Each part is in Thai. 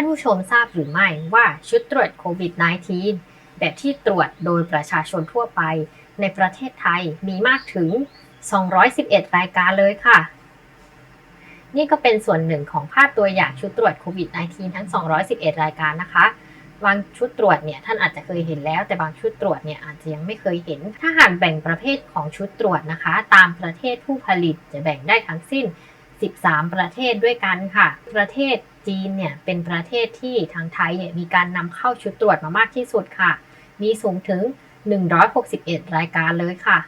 ท่านผู้ชมทราบหรือไม่ว่าชุดตรวจโควิด -19 แบบที่ตรวจโดยประชาชนทั่วไป ในประเทศไทยมีมากถึง 211 รายการเลยค่ะ นี่ก็เป็นส่วนหนึ่งของภาพตัวอย่างชุดตรวจโควิด -19 ทั้ง 211 รายการนะคะบางชุดตรวจเนี่ยท่านอาจจะเคยเห็นแล้ว แต่บางชุดตรวจเนี่ยอาจจะยังไม่เคยเห็น ถ้าหากแบ่งประเภทของชุดตรวจนะคะ ตามประเทศผู้ผลิตจะแบ่งได้ทั้งสิ้น 13 ประเทศด้วยกันค่ะ ประเทศจีนเนี่ยเป็นประเทศที่ทางไทยเนี่ยมีการนำเข้าชุดตรวจมามากที่สุดค่ะ มีสูงถึง 161 รายการเลยค่ะ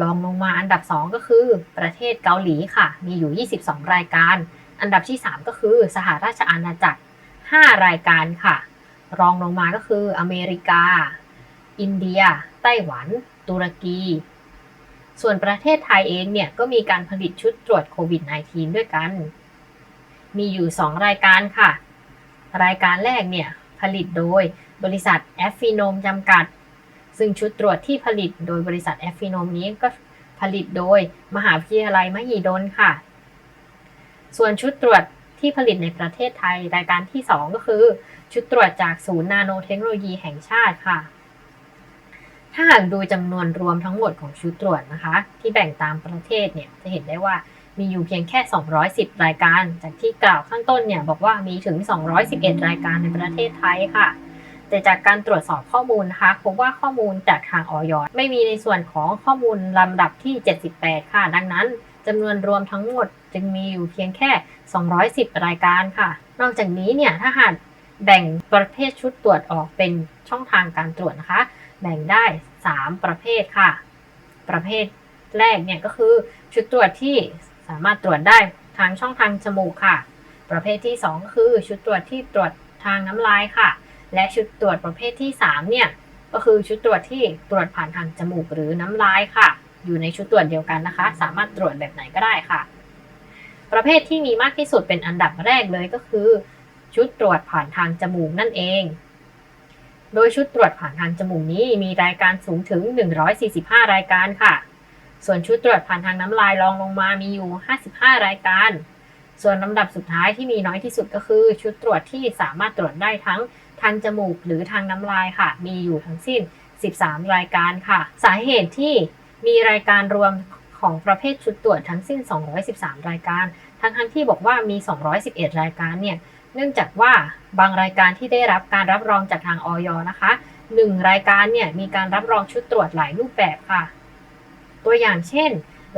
รองลงมาอันดับ 2 ก็คือประเทศเกาหลีค่ะ มีอยู่ 22 รายการ อันดับที่ 3 ก็คือสหราชอาณาจักร 5 รายการค่ะ รองลงมาก็คืออเมริกา อินเดีย ไต้หวัน ตุรกี ส่วนประเทศไทยเองเนี่ยก็มีการผลิตชุดตรวจโควิด -19 ด้วยกัน มีอยู่ 2 รายการค่ะ รายการแรกเนี่ยผลิตโดยบริษัทแอฟฟิโนมจำกัด ซึ่งชุดตรวจที่ผลิตโดยบริษัทแอฟฟิโนมนี้ก็ผลิตโดยมหาวิทยาลัยมหิดลค่ะ ส่วนชุดตรวจที่ผลิตในประเทศไทยรายการที่ 2 ก็คือ ชุดตรวจจากศูนย์นาโนเทคโนโลยีแห่งชาติค่ะ ถ้าหากดูจำนวนรวมทั้งหมดของชุดตรวจนะคะ ที่แบ่งตามประเทศเนี่ยจะเห็นได้ว่ามีอยู่เพียงแค่ 210 รายการ จากที่กล่าวข้างต้นเนี่ยบอกว่ามีถึง 211 รายการในประเทศไทยค่ะ แต่จากการตรวจสอบข้อมูลนะคะพบว่าข้อมูลจากทางออยไม่มีในส่วนของข้อมูลลำดับที่ 78 ค่ะ ดังนั้นจำนวนรวมทั้งหมดจึงมีอยู่เพียงแค่ 210 รายการค่ะ นอกจากนี้เนี่ยถ้าหากแบ่งประเภทชุดตรวจออกเป็นช่องทางการตรวจนะคะ แบ่งได้ 3 ประเภทค่ะ ประเภทแรกเนี่ยก็คือชุดตรวจที่สามารถตรวจได้ทางช่องทางจมูกค่ะ ประเภทที่ 2 ก็คือชุดตรวจที่ตรวจทางน้ำลายค่ะ และชุดตรวจประเภทที่ 3 เนี่ยก็คือชุดตรวจที่ตรวจผ่านทางจมูกหรือน้ำลายค่ะ อยู่ในชุดตรวจเดียวกันนะคะ สามารถตรวจแบบไหนก็ได้ค่ะ ประเภทที่มีมากที่สุดเป็นอันดับแรกเลยก็คือ ชุดตรวจผ่านทางจมูกนั่นเอง โดยชุดตรวจผ่านทางจมูกนี้มีรายการสูงถึง 145 รายการค่ะ ส่วนชุดตรวจผ่านทางน้ำลายรองลงมามีอยู่ 55 รายการ ส่วนลำดับสุดท้ายที่มีน้อยที่สุดก็คือ ชุดตรวจที่สามารถตรวจได้ทั้งทางจมูกหรือทางน้ำลายค่ะ มีอยู่ทั้งสิ้น 13 รายการค่ะ สาเหตุที่มีรายการรวมของประเภทชุดตรวจทั้งสิ้น 213 รายการ ทั้งทั้งที่บอกว่ามี 211 รายการเนี่ย เนื่องจากว่าบางรายการที่ได้รับการรับรองจากทางออยนะคะหนึ่งรายการเนี่ยมีการรับรองชุดตรวจหลายรูปแบบค่ะ ตัวอย่างเช่น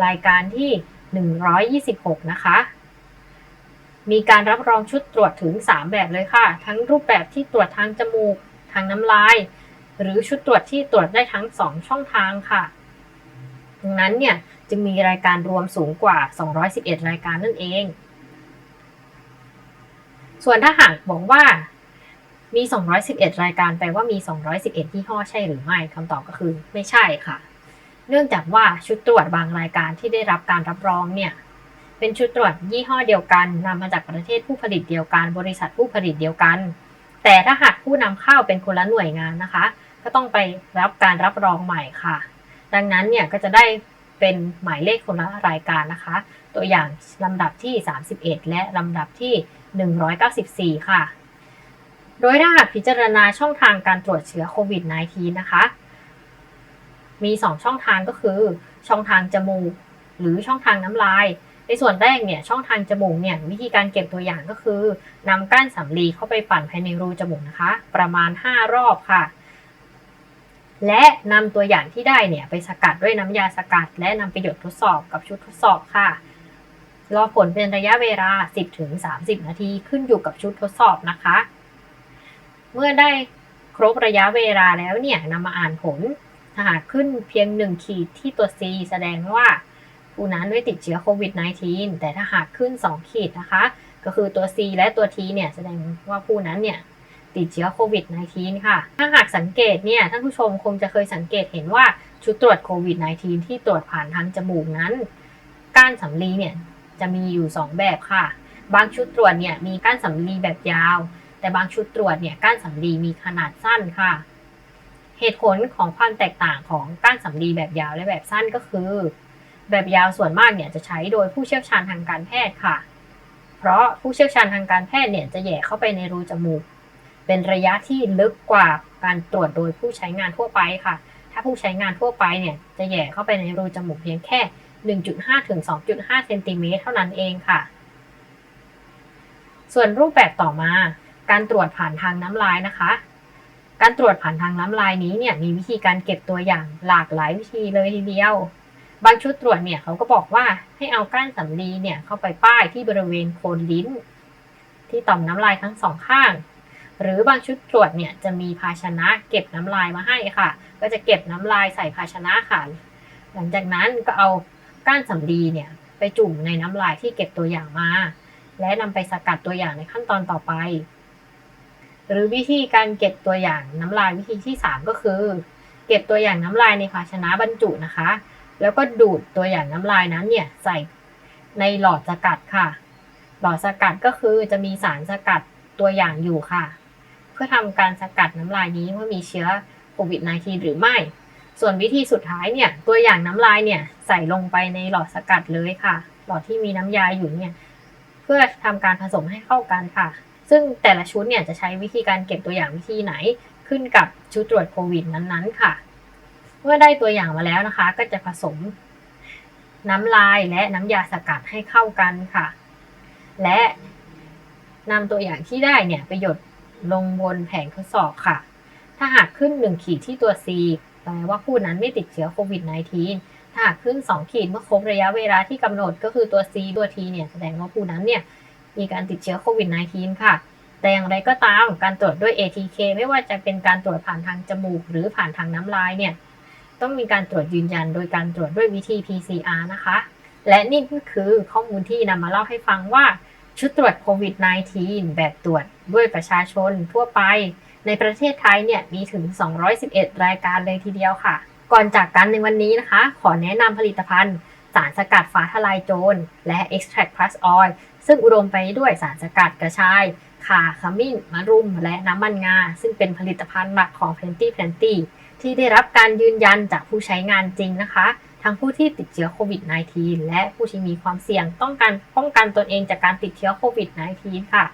รายการที่ 126 นะคะ มีการรับรองชุดตรวจถึง 3 แบบเลยค่ะ ทั้งรูปแบบที่ตรวจทางจมูก ทางน้ำลาย หรือชุดตรวจที่ตรวจได้ทั้ง 2 ช่องทางค่ะดังนั้นเนี่ยจึงมีรายการรวมสูงกว่า 211 รายการนั่นเอง ส่วนถ้าหากบอกว่ามี 211 รายการแปลว่ามี 211 ยี่ห้อใช่หรือไม่คำตอบก็คือไม่ใช่ค่ะ เนื่องจากว่าชุดตรวจบางรายการที่ได้รับการรับรองเนี่ย เป็นชุดตรวจยี่ห้อเดียวกันนำมาจากประเทศผู้ผลิตเดียวกัน บริษัทผู้ผลิตเดียวกัน แต่ถ้าหากผู้นำเข้าเป็นคนละหน่วยงานนะคะ ก็ต้องไปรับการรับรองใหม่ค่ะ ดังนั้นเนี่ยก็จะได้เป็นหมายเลขคนละรายการนะคะ ตัวอย่างลำดับที่ 31 และลำดับที่ 194 ค่ะ โดยถ้าหากพิจารณาช่องทางการตรวจเชื้อโควิด -19 นะคะ มี 2 ช่องทางก็คือ ช่องทางจมูก หรือช่องทางน้ำลาย ในส่วนแรกเนี่ยช่องทางจมูกเนี่ยวิธีการเก็บตัวอย่างก็คือนำก้านสำลีเข้าไปปั่นภายในรูจมูกนะคะ ประมาณ 5 รอบค่ะและนำตัวอย่างที่ได้เนี่ยไปสกัดด้วยน้ำยาสกัด และนำไปหยดทดสอบกับชุดทดสอบค่ะ รอผลเป็นระยะเวลา 10-30 นาทีขึ้นอยู่กับชุดทดสอบนะคะ เมื่อได้ครบระยะเวลาแล้วเนี่ยนำมาอ่านผลถ้าหากขึ้นเพียง 1 ขีดที่ตัว C แสดงว่าผู้นั้นไม่ติดเชื้อโควิด -19 แต่ถ้าหากขึ้น 2 ขีดนะคะ ก็คือตัว C และตัว T เนี่ยแสดงว่าผู้นั้นเนี่ยติดเชื้อโควิด -19 ค่ะ ถ้าหากสังเกตเนี่ยท่านผู้ชมคงจะเคยสังเกตเห็นว่าชุดตรวจโควิด -19 ที่ตรวจผ่านทางจมูกนั้น ก้านสำลีเนี่ย จะมีอยู่ 2 แบบค่ะ บางชุดตรวจเนี่ยมีก้านสำลีแบบยาว แต่บางชุดตรวจเนี่ยก้านสำลีมีขนาดสั้นค่ะ เหตุผลของความแตกต่างของก้านสำลีแบบยาวและแบบสั้นก็คือ แบบยาวส่วนมากเนี่ยจะใช้โดยผู้เชี่ยวชาญทางการแพทย์ค่ะ เพราะผู้เชี่ยวชาญทางการแพทย์เนี่ยจะแย่เข้าไปในรูจมูก เป็นระยะที่ลึกกว่าการตรวจโดยผู้ใช้งานทั่วไปค่ะ ถ้าผู้ใช้งานทั่วไปเนี่ยจะแย่เข้าไปในรูจมูกเพียงแค่ 1.5 ถึง 2.5 เซนติเมตรเท่านั้นเองค่ะ ส่วนรูปแบบต่อมา การตรวจผ่านทางน้ำลายนะคะ การตรวจผ่านทางน้ำลายนี้เนี่ยมีวิธีการเก็บตัวอย่างหลากหลายวิธีเลยทีเดียว บางชุดตรวจเนี่ยเขาก็บอกว่าให้เอาก้านสำลีเนี่ยเข้าไปป้ายที่บริเวณโคนลิ้น ที่ต่อมน้ำลายทั้งสองข้างหรือบางชุดตรวจเนี่ยจะมีภาชนะเก็บน้ำลายมาให้ค่ะ ก็จะเก็บน้ำลายใส่ภาชนะค่ะ หลังจากนั้นก็เอา ก้านสำลีเนี่ยไปจุ่มในน้ำลายที่เก็บตัวอย่างมา และนำไปสกัดตัวอย่างในขั้นตอนต่อไป หรือวิธีการเก็บตัวอย่างน้ำลายวิธีที่ 3 ก็คือ เก็บตัวอย่างน้ำลายในภาชนะบรรจุนะคะ แล้วก็ดูดตัวอย่างน้ำลายนั้นเนี่ยใส่ในหลอดสกัดค่ะ หลอดสกัดก็คือจะมีสารสกัดตัวอย่างอยู่ค่ะ เพื่อทำการสกัดน้ำลายนี้ว่ามีเชื้อโควิด -19 หรือไม่ ส่วนวิธีสุดท้ายเนี่ยตัวอย่างน้ำลายเนี่ยใส่ลงไปในหลอดสกัดเลยค่ะ หลอดที่มีน้ำยาอยู่เนี่ยเพื่อทำการผสมให้เข้ากันค่ะ ซึ่งแต่ละชุดเนี่ยจะใช้วิธีการเก็บตัวอย่างวิธีไหนขึ้นกับชุดตรวจโควิดนั้นๆค่ะ เมื่อได้ตัวอย่างมาแล้วนะคะ ก็จะผสมน้ำลายและน้ำยาสกัดให้เข้ากันค่ะ และนำตัวอย่างที่ได้เนี่ยไปหยดลงบนแผงทดสอบค่ะ ถ้าหากขึ้น 1 ขีดที่ตัว C แปลว่าผู้นั้นไม่ติดเชื้อโควิด -19 ถ้าหากขึ้น 2 ขีดเมื่อครบระยะเวลาที่กำหนดก็คือตัว C ตัว T เนี่ยแสดงว่าผู้นั้นเนี่ยมีการติดเชื้อโควิด -19 ค่ะ แต่อย่างไรก็ตามการตรวจด้วย ATK ไม่ว่าจะเป็นการตรวจผ่านทางจมูก หรือผ่านทางน้ำลายเนี่ยต้องมีการตรวจยืนยันโดยการตรวจด้วยวิธี PCR นะคะ และนี่ก็คือข้อมูลที่นำมาเล่าให้ฟังว่าชุดตรวจโควิด -19 แบบตรวจด้วยประชาชนทั่วไป ในประเทศไทยเนี่ยมีถึง 211 รายการเลยทีเดียวค่ะ ก่อนจากกันในวันนี้นะคะ ขอแนะนำผลิตภัณฑ์ สารสกัดฟ้าทลายโจร และ Extract Plus Oil ซึ่งอุดมไปด้วยสารสกัดกระชายข่าขมิ้นมะรุม และน้ำมันงา ซึ่งเป็นผลิตภัณฑ์หลักของ Plenty Plenty ที่ได้รับการยืนยันจากผู้ใช้งานจริงนะคะ ทั้งผู้ที่ติดเชื้อโควิด -19 และผู้ที่มีความเสี่ยงต้องการป้องกันตนเองจากการติดเชื้อโควิด -19 ค่ะ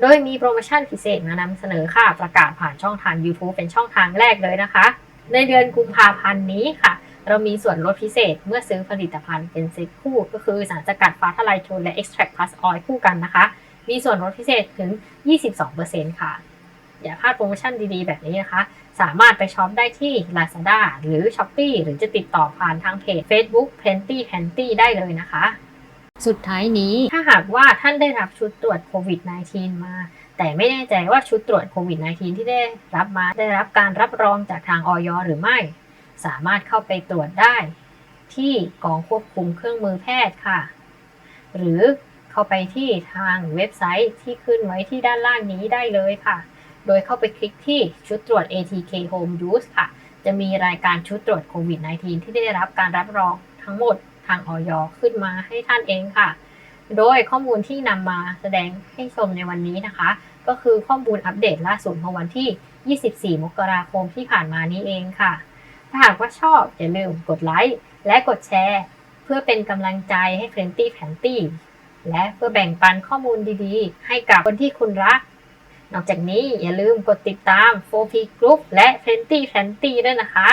โดยมีโปรโมชั่นพิเศษมานำเสนอค่ะ ประกาศผ่านช่องทาง YouTube เป็นช่องทางแรกเลยนะคะ ในเดือนกุมภาพันธ์นี้ค่ะ เรามีส่วนลดพิเศษเมื่อซื้อผลิตภัณฑ์เป็นเซ็ตคู่ ก็คือสารสกัดฟ้าทลายโจรและ Extract Plus Oil คู่กันนะคะ มีส่วนลดพิเศษถึง 22%ค่ะ อย่าพลาดโปรโมชั่นดีๆ แบบนี้นะคะ สามารถไปช็อปได้ที่ Lazada หรือ Shopee หรือจะติดต่อผ่านทางเพจ Facebook Plenty Plenty ได้เลยนะคะ สุดท้ายนี้ถ้าหากว่าท่านได้รับชุดตรวจโควิด -19 มา แต่ไม่แน่ใจว่าชุดตรวจโควิด -19 ที่ได้รับมาได้รับการรับรองจากทางออยหรือไม่ สามารถเข้าไปตรวจได้ ที่กองควบคุมเครื่องมือแพทย์ค่ะ หรือเข้าไปที่ทางเว็บไซต์ที่ขึ้นไว้ที่ด้านล่างนี้ได้เลยค่ะ โดยเข้าไปคลิกที่ชุดตรวจ ATK Home Use ค่ะ จะมีรายการชุดตรวจโควิด -19 ที่ได้รับการรับรองทั้งหมดางออยขึ้นมาให้ท่านเองค่ะ โดยข้อมูลที่นำมาแสดงให้ชมในวันนี้นะคะ ก็คือข้อมูลอัปเดตล่าสุดเมื่อวันที่ 24 มกราคมที่ผ่านมานี้เองค่ะ ถ้าหากว่าชอบอย่าลืมกดไลค์และกดแชร์ เพื่อเป็นกำลังใจให้ f r ร e n d y f a n t y และเพื่อแบ่งปันข้อมูลดีๆ ให้กับคนที่คุณรัก นอกจากนี้อย่าลืมกดติดตาม 4P Group และ f r ร e n d y f a n t y ด้วยนะคะ